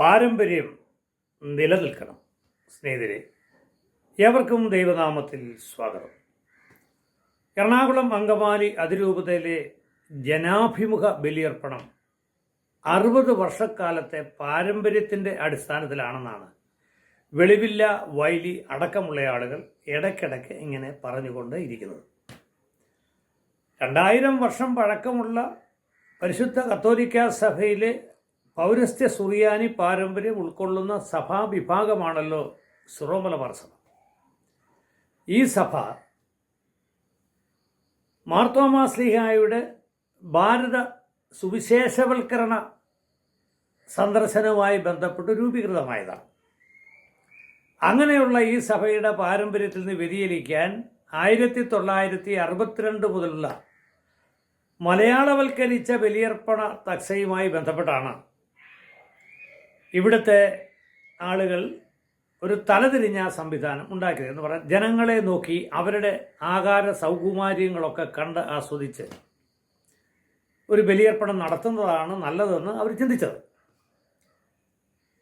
പാരമ്പര്യം നിലനിൽക്കണം. സ്നേഹിതരെ ഏവർക്കും ദൈവനാമത്തിൽ സ്വാഗതം. എറണാകുളം അങ്കമാലി അതിരൂപതയിലെ ജനാഭിമുഖ ബലിയർപ്പണം അറുപത് വർഷക്കാലത്തെ പാരമ്പര്യത്തിന്റെ അടിസ്ഥാനത്തിലാണെന്നാണ് വെളിവില്ല വൈലി അടക്കമുള്ള ആളുകൾ ഇടയ്ക്കിടയ്ക്ക് ഇങ്ങനെ പറഞ്ഞുകൊണ്ട് ഇരിക്കുന്നത്. രണ്ടായിരം വർഷം പഴക്കമുള്ള പരിശുദ്ധ കത്തോലിക്ക സഭയിലെ പൗരസ്ത്യ സുറിയാനി പാരമ്പര്യം ഉൾക്കൊള്ളുന്ന സഭാ വിഭാഗമാണല്ലോ സുറോമലബാർ സഭ. ഈ സഭ മാർത്തോമാ സ്ലിഹായുടെ ഭാരത സുവിശേഷവൽക്കരണ സന്ദർശനവുമായി ബന്ധപ്പെട്ട് രൂപീകൃതമായതാണ്. അങ്ങനെയുള്ള ഈ സഭയുടെ പാരമ്പര്യത്തിൽ നിന്ന് വ്യതിചലിക്കാൻ ആയിരത്തി തൊള്ളായിരത്തി അറുപത്തിരണ്ട് മുതലുള്ള മലയാളവൽക്കരിച്ച ബലിയർപ്പണ തക്സയുമായി ബന്ധപ്പെട്ടാണ് ഇവിടുത്തെ ആളുകൾ ഒരു തലതിരിഞ്ഞ സംവിധാനം ഉണ്ടാക്കിയത് എന്ന് പറയാൻ ജനങ്ങളെ നോക്കി അവരുടെ ആകാര സൗകുമാര്യങ്ങളൊക്കെ കണ്ട് ആസ്വദിച്ച് ഒരു ബലിയർപ്പണം നടത്തുന്നതാണ് നല്ലതെന്ന് അവർ ചിന്തിച്ചത്.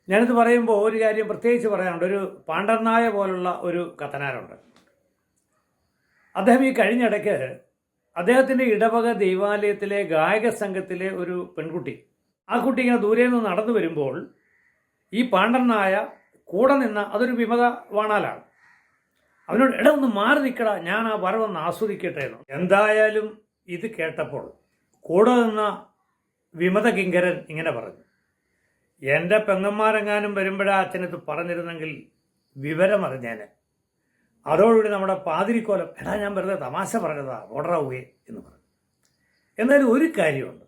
ഞാനിത് പറയുമ്പോൾ ഒരു കാര്യം പ്രത്യേകിച്ച് പറയാനുണ്ട്. ഒരു പാണ്ഡർനായ പോലുള്ള ഒരു കത്തനാരുണ്ട്. അദ്ദേഹം ഈ കഴിഞ്ഞിടയ്ക്ക് അദ്ദേഹത്തിന്റെ ഇടവക ദൈവാലയത്തിലെ ഗായക സംഘത്തിലെ ഒരു പെൺകുട്ടി ആ കുട്ടി ഇങ്ങനെ ദൂരെ നിന്ന് നടന്നു വരുമ്പോൾ ഈ പാണ്ഡനായ കൂടെ നിന്ന് അതൊരു വിമത വാണാലാണ് അവനോട് ഇട ഒന്ന് മാറി നിൽക്കട ഞാൻ ആ വരവൊന്ന് ആസ്വദിക്കട്ടെ എന്ന്. എന്തായാലും ഇത് കേട്ടപ്പോൾ കൂടെ നിന്ന വിമത കിങ്കരൻ ഇങ്ങനെ പറഞ്ഞു. എന്റെ പെങ്ങന്മാരെങ്ങാനും വരുമ്പോഴാ അച്ഛനത്ത് പറഞ്ഞിരുന്നെങ്കിൽ വിവരം വിവരമറിഞ്ഞേനെ അതോടുകൂടി നമ്മുടെ പാതിരിക്കോലം എടാ ഞാൻ വെറുതെ തമാശ പറഞ്ഞതാ ഓർഡറാവുകയെ എന്ന് പറഞ്ഞു. എന്നാലും ഒരു കാര്യമുണ്ട്.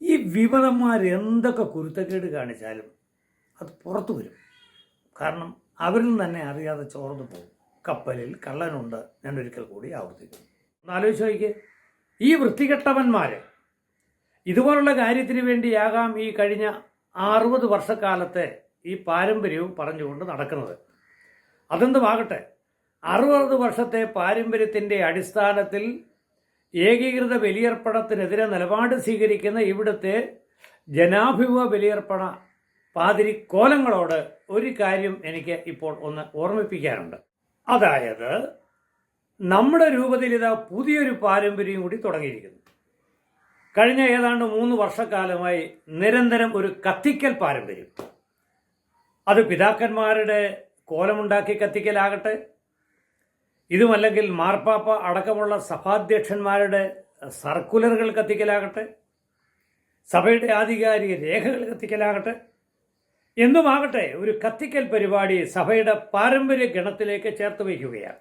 ഈ വിമതന്മാർ എന്തൊക്കെ കുരുത്തക്കേട് കാണിച്ചാലും അത് പുറത്തു വരും. കാരണം അവരിൽ തന്നെ അറിയാതെ ചോർന്നു പോകും. കപ്പലിൽ കള്ളനുണ്ട്. ഞാൻ ഒരിക്കൽ കൂടി ആവർത്തിക്കുന്നു. ഒന്ന് ആലോചിച്ച് നോക്കിയേ. ഈ വൃത്തികെട്ടവന്മാർ ഇതുപോലുള്ള കാര്യത്തിന് വേണ്ടിയാകാം ഈ കഴിഞ്ഞ അറുപത് വർഷക്കാലത്തെ ഈ പാരമ്പര്യവും പറഞ്ഞുകൊണ്ട് നടക്കുന്നത്. അതെന്തുമാകട്ടെ? അറുപത് വർഷത്തെ പാരമ്പര്യത്തിന്റെ അടിസ്ഥാനത്തിൽ ഏകീകൃത ബലിയർപ്പണത്തിനെതിരെ നിലപാട് സ്വീകരിക്കുന്ന ഇവിടുത്തെ ജനാഭിമുഖ ബലിയർപ്പണ പാതിരി കോലങ്ങളോട് ഒരു കാര്യം എനിക്ക് ഇപ്പോൾ ഒന്ന് ഓർമ്മിപ്പിക്കാനുണ്ട്. അതായത് നമ്മുടെ രൂപത്തിൽ ഇതാ പുതിയൊരു പാരമ്പര്യം കൂടി തുടങ്ങിയിരിക്കുന്നു. കഴിഞ്ഞ ഏതാണ്ട് മൂന്ന് വർഷക്കാലമായി നിരന്തരം ഒരു കത്തിക്കൽ പാരമ്പര്യം. അത് പിതാക്കന്മാരുടെ കോലമുണ്ടാക്കി കത്തിക്കലാകട്ടെ ഇതുമല്ലെങ്കിൽ മാർപ്പാപ്പ അടക്കമുള്ള സഭാധ്യക്ഷന്മാരുടെ സർക്കുലറുകൾ കത്തിക്കലാകട്ടെ സഭയുടെ ആധികാരിക രേഖകൾ കത്തിക്കലാകട്ടെ എന്തുമാകട്ടെ ഒരു കത്തിക്കൽ പരിപാടി സഭയുടെ പാരമ്പര്യ ഗണത്തിലേക്ക് ചേർത്ത് വയ്ക്കുകയാണ്.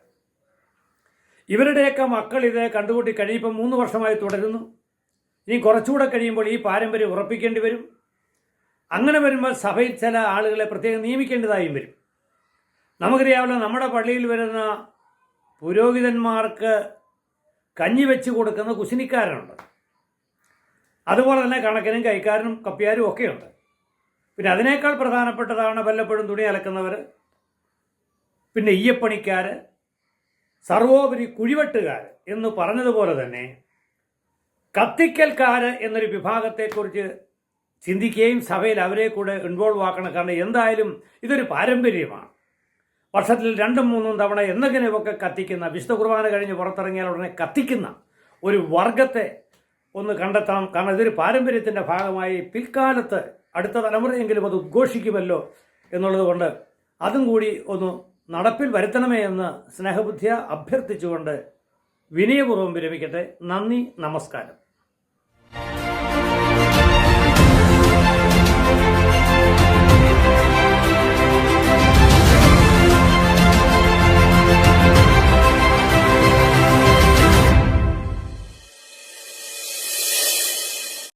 ഇവരുടെയൊക്കെ മക്കൾ ഇത് കണ്ടുകൂട്ടി കഴിയുമ്പോൾ മൂന്ന് വർഷമായി തുടരുന്നു. ഇനി കുറച്ചുകൂടെ കഴിയുമ്പോൾ ഈ പാരമ്പര്യം ഉറപ്പിക്കേണ്ടി വരും. അങ്ങനെ വരുമ്പോൾ സഭയിൽ ചില ആളുകളെ പ്രത്യേകം നിയമിക്കേണ്ടതായും വരും. നമുക്കറിയാമല്ലോ നമ്മുടെ പള്ളിയിൽ വരുന്ന പുരോഹിതന്മാർക്ക് കഞ്ഞി വെച്ച് കൊടുക്കുന്ന കുശിനിക്കാരനുണ്ട്. അതുപോലെ തന്നെ കണക്കിനും കൈക്കാരനും കപ്പിയാരും ഒക്കെയുണ്ട്. പിന്നെ അതിനേക്കാൾ പ്രധാനപ്പെട്ടതാണ് വല്ലപ്പോഴും തുണി അലക്കുന്നവർ പിന്നെ ഈയപ്പണിക്കാർ സർവോപരി കുഴിവെട്ടുകാർ എന്ന് പറഞ്ഞതുപോലെ തന്നെ കത്തിക്കൽക്കാർ എന്നൊരു വിഭാഗത്തെക്കുറിച്ച് ചിന്തിക്കുകയും സഭയിൽ അവരെ കൂടെ ഇൻവോൾവ് ആക്കണം. കാരണം എന്തായാലും ഇതൊരു പാരമ്പര്യമാണ്. വർഷത്തിൽ രണ്ടും മൂന്നും തവണ എന്തെങ്കിലുമൊക്കെ കത്തിക്കുന്ന വിശുദ്ധ കുർബാന കഴിഞ്ഞ് പുറത്തിറങ്ങിയാൽ ഉടനെ കത്തിക്കുന്ന ഒരു വർഗത്തെ ഒന്ന് കണ്ടെത്താം. കാരണം ഇതൊരു പാരമ്പര്യത്തിന്റെ ഭാഗമായി പിൽക്കാലത്ത് അടുത്ത തലമുറയെങ്കിലും അത് ഉദ്ഘോഷിക്കുമല്ലോ എന്നുള്ളത് കൊണ്ട് അതും കൂടി ഒന്ന് നടപ്പിൽ വരുത്തണമേ എന്ന് സ്നേഹബുദ്ധിയ അഭ്യർത്ഥിച്ചുകൊണ്ട് വിനയപൂർവം വിരമിക്കട്ടെ. നന്ദി നമസ്കാരം.